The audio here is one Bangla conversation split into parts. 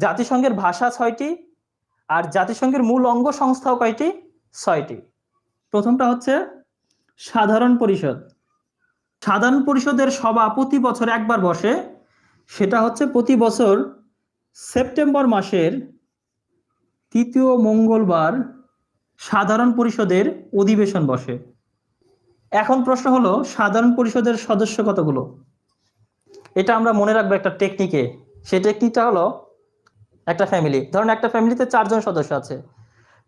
জাতিসংঘের ভাষা ছয়টি আর জাতিসংঘের মূল অঙ্গ সংস্থাও কয়টি? ছয়টি। প্রথমটা হচ্ছে সাধারণ পরিষদ। সাধারণ পরিষদের সভা প্রতি বছর একবার বসে। সেটা হচ্ছে প্রতি বছর সেপ্টেম্বর মাসের তৃতীয় মঙ্গলবার সাধারণ পরিষদের অধিবেশন বসে। এখন প্রশ্ন হলো, সাধারণ পরিষদের সদস্য কতগুলো? এটা আমরা মনে রাখব একটা টেকনিকে সেই টেকনিকটা হলো একটা ফ্যামিলি ধরুন একটা ফ্যামিলিতে চারজন সদস্য আছে।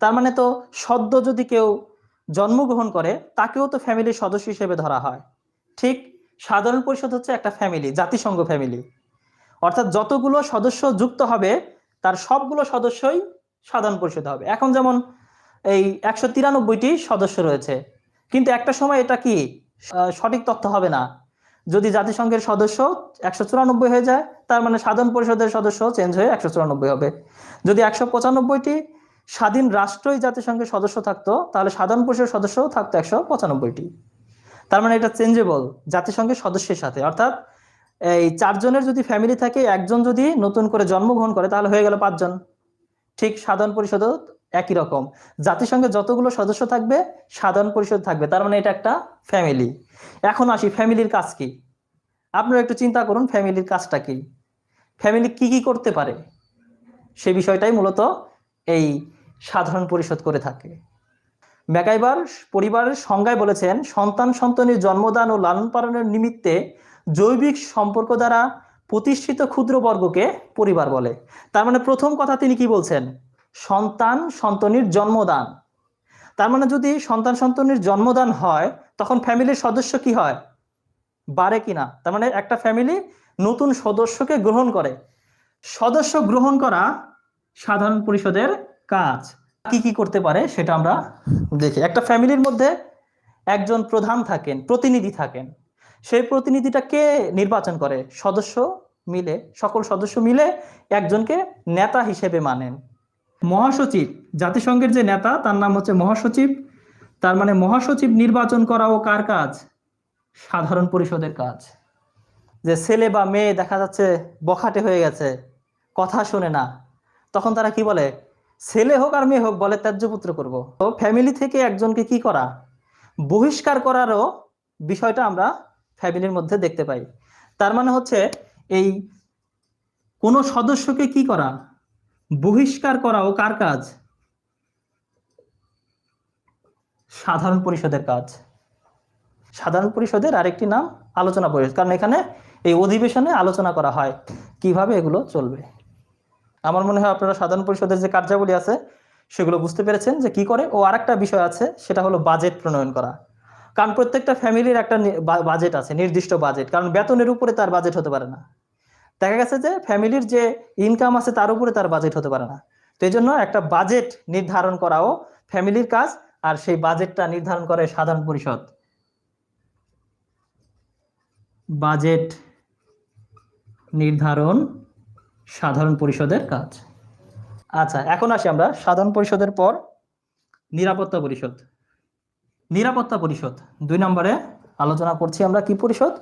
তার মানে তো সদ্য যদি কেউ জন্মগ্রহণ করে, তাকেও তো ফ্যামিলির সদস্য হিসেবে ধরা হয়। ঠিক সাধারণ পরিষদ হচ্ছে একটা ফ্যামিলি জাতিসংঘ ফ্যামিলি অর্থাৎ যতগুলো সদস্য যুক্ত হবে, তার সবগুলো সদস্যই সাধারণ পরিষদ হবে। এখন যেমন এই একশো তিরানব্বইটি সদস্য রয়েছে, কিন্তু একটা সময় এটা কি সঠিক তথ্য হবে না। যদি জাতিসংঘের সদস্য একশো চুরানব্বই হয়ে যায়, তার মানে সাধারণ পরিষদের সদস্য চেঞ্জ হয়ে একশো চুরানব্বই হবে। যদি একশো পঁচানব্বইটি স্বাধীন রাষ্ট্রই জাতিসংঘের সদস্য থাকতো, তাহলে সাধারণ পরিষদের সদস্যও থাকতো একশো পঁচানব্বইটি। তার মানে এটা চেঞ্জেবল জাতিসংঘের সদস্যের সাথে। অর্থাৎ এই চারজনের যদি ফ্যামিলি থাকে, একজন যদি নতুন করে জন্মগ্রহণ করে, তাহলে হয়ে গেল পাঁচজন। ঠিক সাধারণ পরিষদও একই রকম। জাতিসংঘে যতগুলো সদস্য থাকবে, সাধারণ পরিষদ থাকবে, তার মানে এটা একটা ফ্যামিলি এখন আসি ফ্যামিলির কাজ কি? আপনারা একটু চিন্তা করুন ফ্যামিলির কাজটা কি? ফ্যামিলি কি কি করতে পারে? সে বিষয়টাই মূলত এই সাধারণ পরিষদ করে থাকে। ম্যাকাইবার পরিবারের সংজ্ঞায় বলেছেন, সন্তান সন্তানের জন্মদান ও লালন পালনের নিমিত্তে জৈবিক সম্পর্ক দ্বারা প্রতিষ্ঠিত ক্ষুদ্র বর্গকে পরিবার বলে। তার মানে প্রথম কথা তিনি কি বলছেন? সন্তান সন্তনির জন্মদান। তার মানে যদি সন্তান সন্তনির জন্মদান হয়, তখন ফ্যামিলির সদস্য কি হয়? বাড়ে কিনা তার মানে একটা ফ্যামিলি নতুন সদস্যকে গ্রহণ করে। সদস্য গ্রহণ করা সাধারণ পরিষদের কাজ। কি কি করতে পারে সেটা আমরা দেখি। একটা ফ্যামিলির মধ্যে একজন প্রধান থাকেন, প্রতিনিধি থাকেন। সেই প্রতিনিধিটা কে নির্বাচন করে? সদস্য মিলে, সকল সদস্য মিলে একজনকে নেতা হিসেবে মানেন। মহাসচিব, জাতিসংঘের যে নেতা, তার নাম হচ্ছে মহাসচিব। তার মানে মহাসচিব নির্বাচন করাও কার কাজ? সাধারণ পরিষদের কাজ। যে ছেলে বা মেয়ে দেখা যাচ্ছে বখাটে হয়ে গেছে, কথা শোনে না, তখন তারা কি বলে? ছেলে হোক আর মেয়ে হোক, বলে ত্যায্যপুত্র করব। তো ফ্যামিলি থেকে একজনকে কি করা? বহিষ্কার করারও বিষয়টা আমরা ফ্যামিলির মধ্যে দেখতে পাই। তার মানে হচ্ছে এই কোনো সদস্যকে কি করা? বহিষ্কার করাও কার কাজ? সাধারণ পরিষদের কাজ। সাধারণ পরিষদের আরেকটি নাম আলোচনা পরিষদ, কারণ এখানে এই অধিবেশনে আলোচনা করা হয় কীভাবে এগুলো চলবে। আমার মনে হয় আপনারা সাধারণ পরিষদের যে কার্যাবলী আছে, সেগুলো বুঝতে পেরেছেন যে কি করে। ও আরেকটা বিষয় আছে, সেটা হলো বাজেট প্রণয়ন করা। কারণ প্রত্যেকটা ফ্যামিলির একটা বাজেট আছে, নির্দিষ্ট বাজেট, কারণ বেতনের উপরে তার বাজেট হতে পারে না। দেখা গেছে যে ফ্যামিলির যে ইনকাম আছে তার উপরে তার বাজেট হতে পারে না। তো এই জন্য একটা বাজেট নির্ধারণ করাও ফ্যামিলির কাজ আর সেই বাজেটটা নির্ধারণ করে সাধারণ পরিষদ। বাজেট নির্ধারণ সাধারণ পরিষদের কাজ। আচ্ছা এখন আসি আমরা সাধারণ পরিষদের পর নিরাপত্তা পরিষদ। নিরাপত্তা পরিষদ, দুই নম্বরে আলোচনা করছি আমরা কি পরিষদ?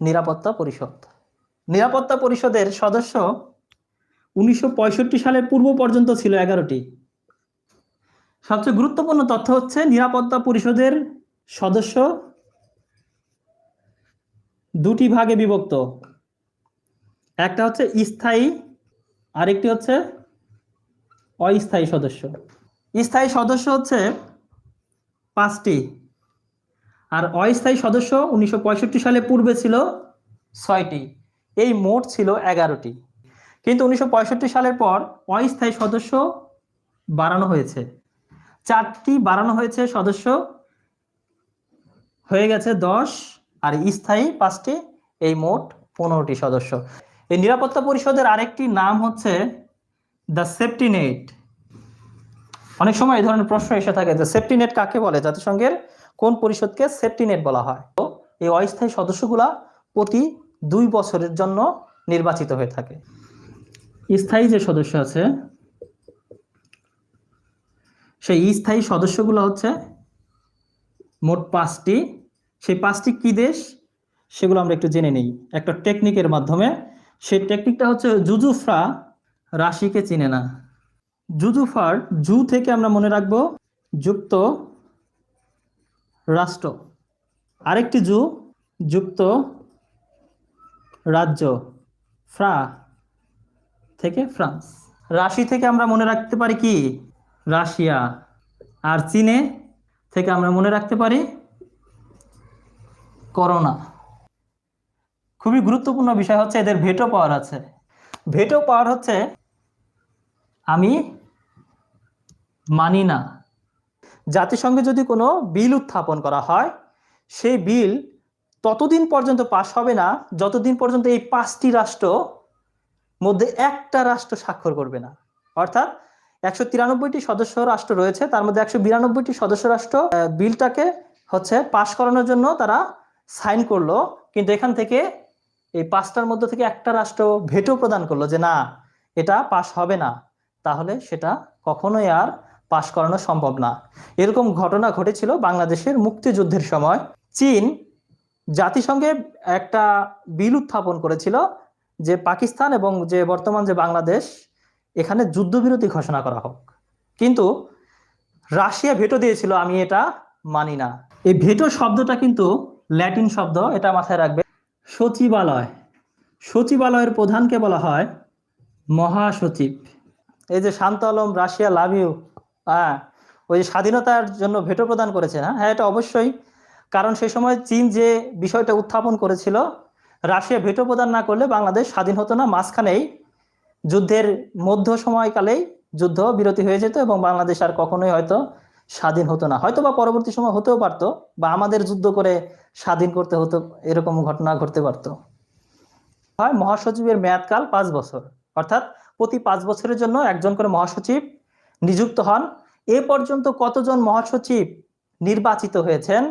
নিরাপত্তা পরিষদ। নিরাপত্তা পরিষদের সদস্য উনিশশো পঁয়ষট্টি সালের পূর্ব পর্যন্ত ছিল এগারোটি। সবচেয়ে গুরুত্বপূর্ণ তথ্য হচ্ছে নিরাপত্তা পরিষদের সদস্য দুটি ভাগে বিভক্ত। একটা হচ্ছে স্থায়ী, আরেকটি হচ্ছে অস্থায়ী সদস্য। স্থায়ী সদস্য হচ্ছে পাঁচটি আর অস্থায়ী সদস্য উনিশশো পঁয়ষট্টি সালে পূর্বে ছিল ছয়টি। এই মোট ছিল এগারোটি। কিন্তু উনিশশো পঁয়ষট্টি সালের পর অস্থায়ী সদস্য বাড়ানো হয়েছে। চারটি বাড়ানো হয়েছে সদস্য। হয়ে গেছে দশ আর স্থায়ী পাঁচটি, এই মোট পনেরোটি সদস্য। এই নিরাপত্তা পরিষদের আরেকটি নাম হচ্ছে দ্য সেফটি নেট অনেক সময় এই ধরনের প্রশ্ন এসে থাকে যে সেফটি নেট কাকে বলে? জাতিসংঘের কোন পরিষদকে সেফটি নেট বলা হয়? তো এই অস্থায়ী সদস্যগুলা প্রতি দুই বছরের জন্য নির্বাচিত হয়ে থাকে। স্থায়ী যে সদস্য আছে, সেই স্থায়ী সদস্যগুলো হচ্ছে মোট পাঁচটি। সেই পাঁচটি কি দেশ, সেগুলো আমরা একটু জেনে নিই। একটা টেকনিকের মাধ্যমে। সেই টেকনিকটা হচ্ছে জুজুফ্রা রাশিকে চিনে না। জুজুফার জু থেকে আমরা মনে রাখব যুক্ত রাষ্ট্র। আরেকটি জু যুক্ত রাজ্য, ফ্রা থেকে ফ্রান্স। রাশি থেকে আমরা মনে রাখতে পারি কি? রাশিয়া। আর চীনে থেকে আমরা মনে রাখতে পারি করোনা। খুবই গুরুত্বপূর্ণ বিষয় হচ্ছে এদের ভেটো পাওয়ার আছে। ভেটো পাওয়ার হচ্ছে আমি মানি না। জাতিসংঘে যদি কোনো বিল উত্থাপন করা হয়, সেই বিল ততদিন পর্যন্ত পাশ হবে না, যতদিন পর্যন্ত এই পাঁচটি রাষ্ট্র মধ্যে একটা রাষ্ট্র স্বাক্ষর করবে না। অর্থাৎ একশো তিরানব্বইটি সদস্য রাষ্ট্র রয়েছে, তার মধ্যে একশো বিরানব্বইটি সদস্য রাষ্ট্র বিলটাকে হচ্ছে পাশ করানোর জন্য তারা সাইন করল। কিন্তু এখান থেকে এই পাঁচটার মধ্যে থেকে একটা রাষ্ট্র ভেটো প্রদান করল যে, না, এটা পাশ হবে না। তাহলে সেটা কখনোই আর পাশ করানো সম্ভব না। এরকম ঘটনা ঘটেছিল বাংলাদেশের মুক্তিযুদ্ধের সময়। চীন জাতিসংঘে একটা বিল উত্থাপন করেছিল যে পাকিস্তান এবং যে বর্তমান যে বাংলাদেশ, এখানে যুদ্ধবিরতি ঘোষণা করা হোক। কিন্তু রাশিয়া ভেটো দিয়েছিল, আমি এটা মানি না। এই ভেটো শব্দটা কিন্তু ল্যাটিন শব্দ, এটা মাথায় রাখবে। সচিবালয়। সচিবালয়ের প্রধানকে বলা হয় মহাসচিব। এই যে Shanto Alam, Russia love you. হ্যাঁ ওই যে স্বাধীনতার জন্য ভেটো প্রদান করেছে হ্যাঁ হ্যাঁ এটা অবশ্যই কারণ সেই সময় চীন যে বিষয়টা উত্থাপন করেছিল, রাশিয়া ভেটো প্রদান না করলে বাংলাদেশ স্বাধীন হতো না। মাঝখানেই যুদ্ধের মধ্য সময়কালেই যুদ্ধ বিরতি হয়ে যেত এবং বাংলাদেশ আর কখনোই হয়তো স্বাধীন হতো না। হয়তো বা পরবর্তী সময় হতেও পারতো বা আমাদের যুদ্ধ করে স্বাধীন করতে হতো, এরকম ঘটনা ঘটতে পারতো। হয় মহাসচিবের মেয়াদকাল পাঁচ বছর। অর্থাৎ প্রতি পাঁচ বছরের জন্য একজন করে মহাসচিব নিযুক্ত হন। এ পর্যন্ত কতজন মহাসচিব নির্বাচিত হয়েছেন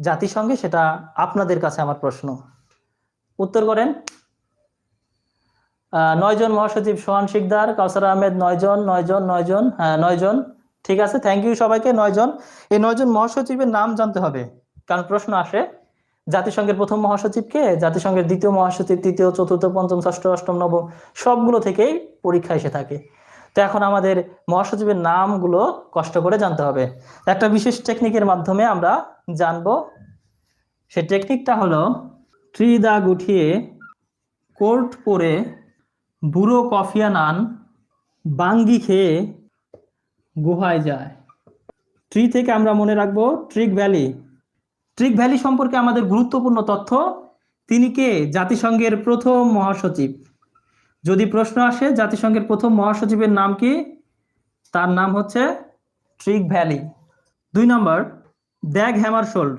জাতিসংঘে সেটা আপনাদের কাছে আমার প্রশ্ন। উত্তর করেন আহ, নয়জন মহাসচিব সোহান শিকদার কাউসার আহমেদ নয় জন নয়জন নয়জন নয়জন হ্যাঁ নয়জন ঠিক আছে থ্যাংক ইউ সবাইকে নয়জন এই নয়জন মহাসচিবের নাম জানতে হবে কারণ প্রশ্ন আসে জাতিসংঘের প্রথম মহাসচিব কে জাতিসংঘের দ্বিতীয় মহাসচিব তৃতীয় চতুর্থ পঞ্চম ষষ্ঠ অষ্টম নবম সবগুলো থেকেই পরীক্ষা এসে থাকে। তো এখন আমাদের মহাসচিবের নামগুলো কষ্ট করে জানতে হবে। একটা বিশেষ টেকনিকের মাধ্যমে আমরা জানব। সেই টেকনিকটা হলো ট্রি দাগ উঠিয়ে কোর্ট পরে বুড়ো কফিয়া নান বাঙ্গি খেয়ে গুহায় যায়। ট্রি থেকে আমরা মনে রাখব ট্রিক ভ্যালি। ট্রিক ভ্যালি সম্পর্কে আমাদের গুরুত্বপূর্ণ তথ্য। তিনি কে? জাতিসংঘের প্রথম মহাসচিব। যদি প্রশ্ন আসে, জাতিসংঘের প্রথম মহাসচিবের নাম কি? তার নাম হচ্ছে ট্রিক ভ্যালি। দুই নম্বর দ্যাগ হ্যামারশোল্ড।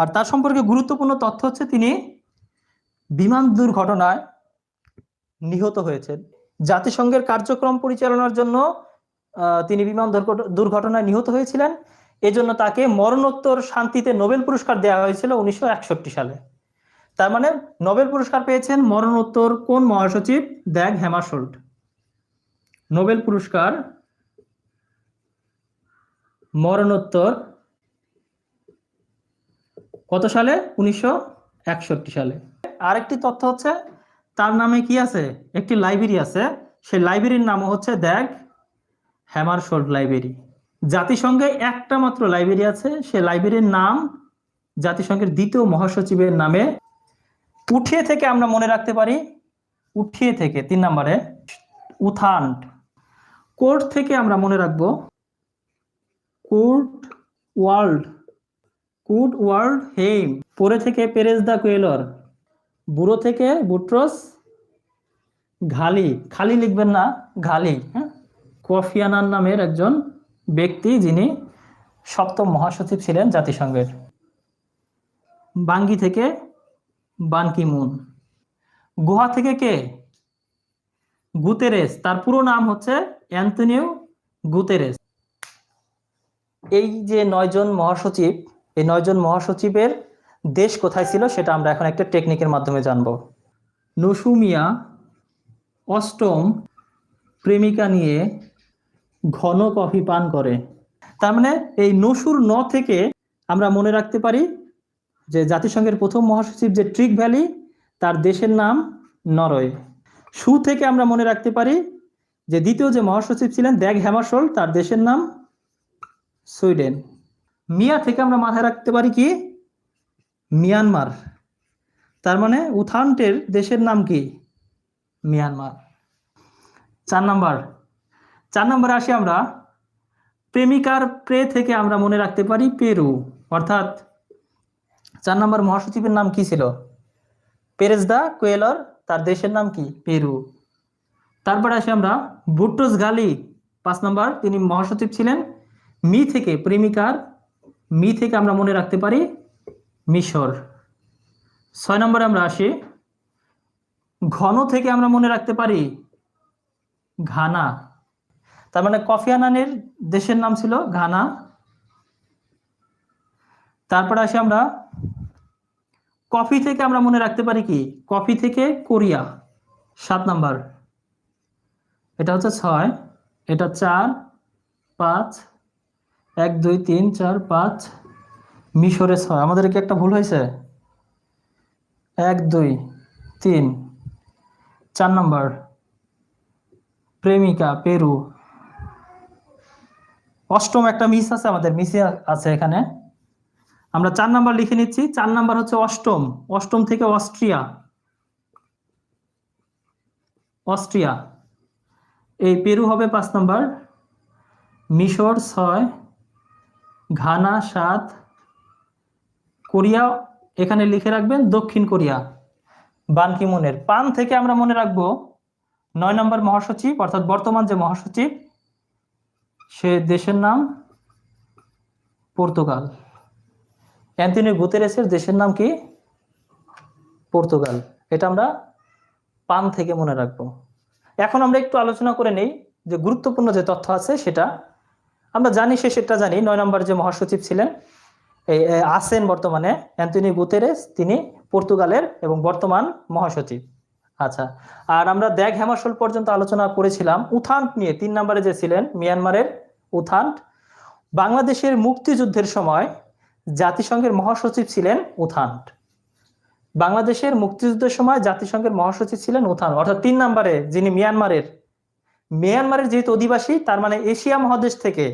আর তার সম্পর্কে গুরুত্বপূর্ণ তথ্য হচ্ছে তিনি বিমান দুর্ঘটনায় নিহত হয়েছেন। জাতিসংঘের কার্যক্রম পরিচালনার জন্য তিনি বিমান দুর্ঘটনায় নিহত হয়েছিলেন। এজন্য তাকে মরণোত্তর শান্তিতে নোবেল পুরস্কার দেওয়া হয়েছিল উনিশশো একষট্টি সালে। তার মানে নোবেল পুরস্কার পেয়েছেন মরণোত্তর কোন মহাসচিব? দ্যাগ হ্যামারশোল্ড নোবেল পুরস্কার মরণোত্তর কত সালে? উনিশশো একষট্টি সালে। আরেকটি তথ্য হচ্ছে, তার নামে কি আছে? একটি লাইব্রেরি আছে। সেই লাইব্রেরির নাম হচ্ছে দ্যাগ হ্যামারশোল্ড লাইব্রেরি। জাতিসংঘে একটা মাত্র লাইব্রেরি আছে। সে লাইব্রেরির নাম জাতিসংঘের দ্বিতীয় মহাসচিবের নামে উঠিয়ে থেকে আমরা মনে রাখতে পারি, উঠিয়ে থেকে, তিন নম্বরে উথান্ড কোর্ট থেকে আমরা মনে রাখব, কোর্ট ওয়ার্ল্ড কুড ওয়ার্ল্ড হেইম। পরে থেকে পেরেজ দা কুয়েলর, বুড়ো থেকে বুট্রস, ঘালি। খালি লিখবেন না, ঘালি হ্যাঁ? কোফিয়ানান নামের একজন ব্যক্তি যিনি সপ্তম মহাসচিব ছিলেন জাতিসংঘের। বাঙ্গি থেকে বানকি মুন গুহা থেকে কে? গুতেরেস। তার পুরো নাম হচ্ছে অ্যান্টনিও গুতেরেস। এই যে নয়জন মহাসচিব, এই নয়জন মহাসচিবের দেশ কোথায় ছিল সেটা আমরা এখন একটা টেকনিকের মাধ্যমে জানব। নসুমিয়া অষ্টম প্রেমিকা নিয়ে ঘন কফি পান করে। তার মানে এই নসুর ন থেকে আমরা মনে রাখতে পারি যে জাতিসংঘের প্রথম মহাসচিব যে ট্রিক ভ্যালি, তার দেশের নাম নরওয়ে। সু থেকে আমরা মনে রাখতে পারি যে দ্বিতীয় যে মহাসচিব ছিলেন দ্যাগ হ্যামারশোল তার দেশের নাম সুইডেন। মিয়া থেকে আমরা মাথায় রাখতে পারি কি? মিয়ানমার। তার মানে উথান্টের দেশের নাম কি? মিয়ানমার। চার নাম্বার। চার নম্বরে আসি আমরা। প্রেমিকার প্রে থেকে আমরা মনে রাখতে পারি পেরু, অর্থাৎ চার নম্বর মহাসচিবের নাম কি ছিল? পেরেজ দা কোয়েলর, তার দেশের নাম কি? পেরু। তারপরে আসি আমরা, বুট্টোস গালি, পাঁচ নম্বর, তিনি মহাসচিব ছিলেন। মি থেকে প্রেমিকার, মি থেকে আমরা মনে রাখতে পারি মিশর। ছয় নম্বরে আমরা আসি, ঘন থেকে আমরা মনে রাখতে পারি ঘানা। তার মানে কফি আনানের দেশের নাম ছিল ঘানা। তারপরে আসি আমরা কফি থেকে আমরা মনে রাখতে পারি কি? কফি থেকে কোরিয়া। সাত নাম্বার। এটা হচ্ছে ছয়, এটা চার, পাঁচ, এক, দুই, তিন, চার, পাঁচ, মিশরে ছয়। আমাদের কি একটা ভুল হয়েছে? এক, দুই, তিন। চার নাম্বার। প্রেমিকা, পেরু। অষ্টম একটা মিস আছে আমাদের মিসে আছে এখানে। আমরা চার নাম্বার লিখে নিচ্ছি। চার নাম্বার হচ্ছে অষ্টম। অষ্টম থেকে অস্ট্রিয়া। অস্ট্রিয়া। এই পেরু হবে পাঁচ নাম্বার। মিশর ছয়, ঘানা সাত। কোরিয়া এখানে লিখে রাখবেন দক্ষিণ কোরিয়া। বানকিমুনের পান থেকে আমরা মনে রাখব নয় নম্বর মহাসচিব, অর্থাৎ বর্তমান যে মহাসচিব, সে দেশের নাম পর্তুগাল। অ্যান্টনি গুতেরেসের দেশের নাম কি? পর্তুগাল। এটা আমরা পান থেকে মনে রাখব। এখন আমরা একটু আলোচনা করে নেই যে গুরুত্বপূর্ণ যে তথ্য আছে সেটা। আমরা জানি সে সেটা জানি, নয় নম্বর যে মহাসচিব ছিলেন এই আছেন বর্তমানে অ্যান্টনি গুতেরেস, তিনি পর্তুগালের এবং বর্তমান মহাসচিব। আচ্ছা আর আমরা দ্যাগ হ্যামাসল পর্যন্ত আলোচনা করেছিলাম, উথান্ট নিয়ে। তিন নম্বরে যে ছিলেন, মিয়ানমারের উথান্ট। বাংলাদেশের মুক্তিযুদ্ধের সময় জাতিসংঘের মহাসচিব ছিলেন উথান্ট বাংলাদেশের মুক্তিযুদ্ধের সময় জাতিসংঘের মহাসচিব ছিলেন উথান। অর্থাৎ তিন নম্বরে যিনি মিয়ানমারের। মিয়ানমারের যেহেতু অধিবাসী, তার মানে এশিয়া মহাদেশ থেকে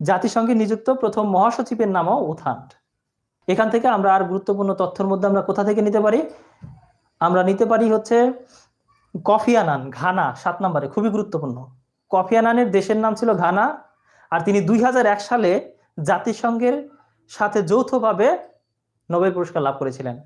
জাতিসংঘে নিযুক্ত প্রথম মহাসচিবের নামও উথান্ট এখান থেকে আমরা আর গুরুত্বপূর্ণ তথ্যের মধ্যে আমরা কোথা থেকে নিতে পারি? আমরা নিতে পারি হচ্ছে কফি আনান, ঘানা, সাত নম্বরে, খুবই গুরুত্বপূর্ণ। কফি আনানের দেশের নাম ছিল ঘানা, আর তিনি দুই হাজার এক সালে জাতিসংঘের সাথে যৌথভাবে নোবেল পুরস্কার লাভ করেছিলেন।